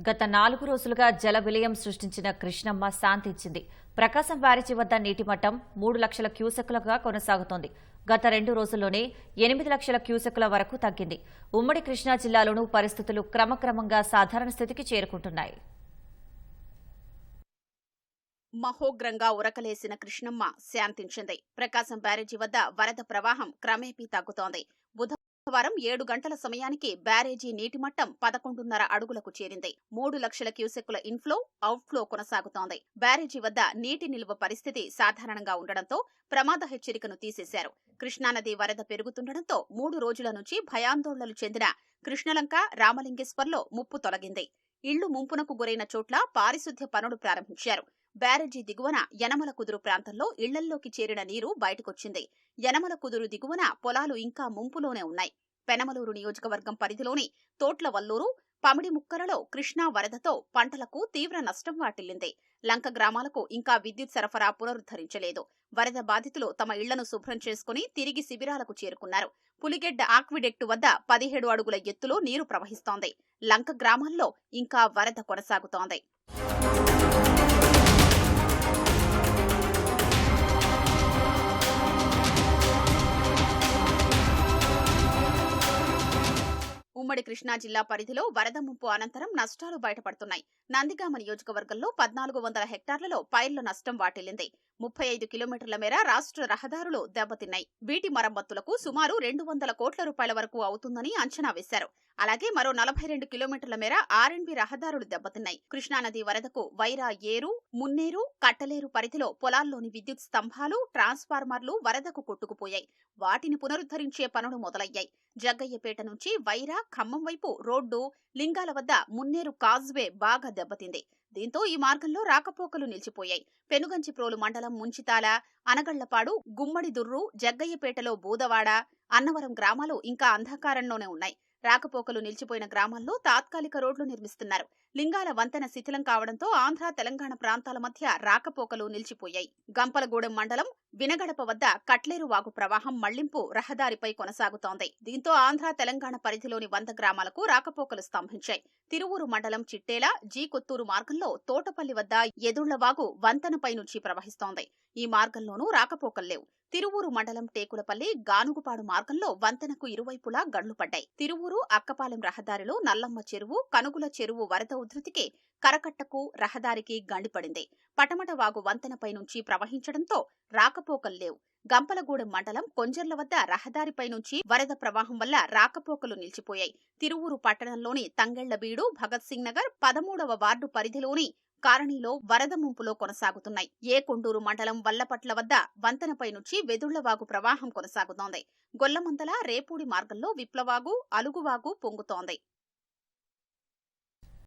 గత నాలుగు రోజులుగా జల విలయం సృష్టించిన కృష్ణమ్మ శాంతించింది ప్రకాశం బ్యారేజీ వద్ద నీటి మట్టం మూడు లక్షల క్యూసెక్లుగా కొనసాగుతోంది. గత రెండు రోజుల్లోనే ఎనిమిది లక్షల క్యూసెక్ల వరకు తగ్గింది. ఉమ్మడి కృష్ణా జిల్లాలోనూ పరిస్థితులు క్రమక్రమంగా సాధారణ స్థితికి చేరుకుంటున్నాయి. మహోగ్రంగా ఉరకలేసిన కృష్ణమ్మ శాంతించింది. ప్రకాశం బ్యారేజీ వద్ద వరద ప్రవాహం క్రమేపీ తగ్గుతోంది. బుధవారం ఏడు గంటల సమయానికి బ్యారేజీ నీటి మట్టం పదకొండున్నర అడుగులకు చేరింది. మూడు లక్షల క్యూసెక్కుల ఇన్ఫ్లో అవుట్ఫ్లో కొనసాగుతోంది. బ్యారేజీ వద్ద నీటి నిల్వ పరిస్థితి సాధారణంగా ఉండడంతో ప్రమాద హెచ్చరికను తీసేశారు. కృష్ణానది వరద పెరుగుతుండటంతో మూడు రోజుల నుంచి భయాందోళనలు చెందిన కృష్ణలంక రామలింగేశ్వర్లో ముప్పు తొలగింది. ఇళ్ళు ముంపునకు గురైన చోట్ల పారిశుద్ధ్య పనులు ప్రారంభించారు. బ్యారేజీ దిగువన యనమల కుదురు ప్రాంతంలో ఇళ్ళల్లోకి చేరిన నీరు బయటకొచ్చింది. యనమల కుదురు దిగువన పొలాలు ఇంకా ముంపులోనే ఉన్నాయి. పెనమలూరు నియోజకవర్గం పరిధిలోని తోట్ల వల్లూరు పమిడి ముక్కలలో కృష్ణా వరదతో పంటలకు తీవ్ర నష్టం వాటిల్లింది. లంక గ్రామాలకు ఇంకా విద్యుత్ సరఫరా పునరుద్ధరించలేదు. వరద బాధితులు తమ ఇళ్ళను శుభ్రం చేసుకుని తిరిగి శిబిరాలకు చేరుకున్నారు. పులిగెడ్డ ఆక్విడెక్టు వద్ద పదిహేడు అడుగుల ఎత్తులో నీరు ప్రవహిస్తోంది. లంక గ్రామాల్లో ఇంకా వరద కొనసాగుతోంది. ఉమ్మడి కృష్ణా జిల్లా పరిధిలో వరద ముంపు అనంతరం నష్టాలు బయటపడుతున్నాయి. నందిగామ నియోజకవర్గంలో పద్నాలుగు వందల హెక్టార్లలో పైర్ల నష్టం వాటిల్లింది. ముప్పై ఐదు కిలోమీటర్ల మేర రాష్ట్ర రహదారులు దెబ్బతిన్నాయి. వీటి మరమ్మతులకు సుమారు రెండు వందల కోట్ల రూపాయల వరకు అవుతుందని అంచనా వేశారు. అలాగే మరో నలభై రెండు కిలోమీటర్ల మేర ఆర్ఎండ్బి రహదారులు దెబ్బతిన్నాయి. కృష్ణానది వరదకు వైరా ఏరు మున్నేరు కట్టలేరు పరిధిలో పొలాల్లోని విద్యుత్ స్తంభాలు ట్రాన్స్ఫార్మర్లు వరదకు కొట్టుకుపోయాయి. వాటిని పునరుద్ధరించే పనులు మొదలయ్యాయి. జగ్గయ్యపేట నుంచి వైరా ఖమ్మం వైపు రోడ్డు లింగాల వద్ద మున్నేరు కాజ్వే బాగా దెబ్బతింది. దీంతో ఈ మార్గంలో రాకపోకలు నిలిచిపోయాయి. పెనుగంచిప్రోలు మండలం ముంచితాల అనగళ్ళపాడు గుమ్మడిదుర్రు జగ్గయ్యపేటలో బూదవాడ అన్నవరం గ్రామాలు ఇంకా అంధకారంలోనే ఉన్నాయి. రాకపోకలు నిలిచిపోయిన గ్రామాల్లో తాత్కాలిక రోడ్లు నిర్మిస్తున్నారు. లింగాల వంతెన శిథిలం కావడంతో ఆంధ్ర తెలంగాణ ప్రాంతాల మధ్య రాకపోకలు నిలిచిపోయాయి. గంపలగూడెం మండలం వినగడప వద్ద కట్లేరు వాగు ప్రవాహం మళ్ళింపు రహదారిపై కొనసాగుతోంది. దీంతో ఆంధ్ర తెలంగాణ పరిధిలోని వంద గ్రామాలకు రాకపోకలు స్తంభించాయి. తిరువూరు మండలం చిట్టేల జీ కొత్తూరు మార్గంలో తోటపల్లి వద్ద ఎదుళ్ళవాగు వంతెనపై నుంచి ప్రవహిస్తోంది. ఈ మార్గంలోనూ రాకపోకలు లేవు. తిరువూరు మండలం టేకులపల్లి గానుగుపాడు మార్గంలో వంతెనకు ఇరువైపులా గండ్లు పడ్డాయి. తిరువూరు అక్కపాలెం రహదారిలో నల్లమ్మ చెరువు కనుగుల చెరువు వరద ఉధృతికి కరకట్టకు రహదారికి గండిపడింది. పటమట వాగు వంతెనపై నుంచి ప్రవహించడంతో రాక రాకపోకలు లేవు. గంపలగూడెం మండలం కొంజర్ల వద్ద రహదారిపై నుంచి వరద ప్రవాహం వల్ల రాకపోకలు నిలిచిపోయాయి. తిరువూరు పట్టణంలోని తంగెళ్ళబీడు భగత్ సింగ్ నగర్ పదమూడవ వార్డు పరిధిలోని కారణిలో వరద ముంపులో కొనసాగుతున్నాయి. ఏ కొండూరు మండలం వల్లపట్ల వద్ద వంతెనపై నుంచి వెదుళ్ళవాగు ప్రవాహం కొనసాగుతోంది. గొల్లమందల రేపూడి మార్గంలో విప్లవాగు అలుగువాగు పొంగుతోంది.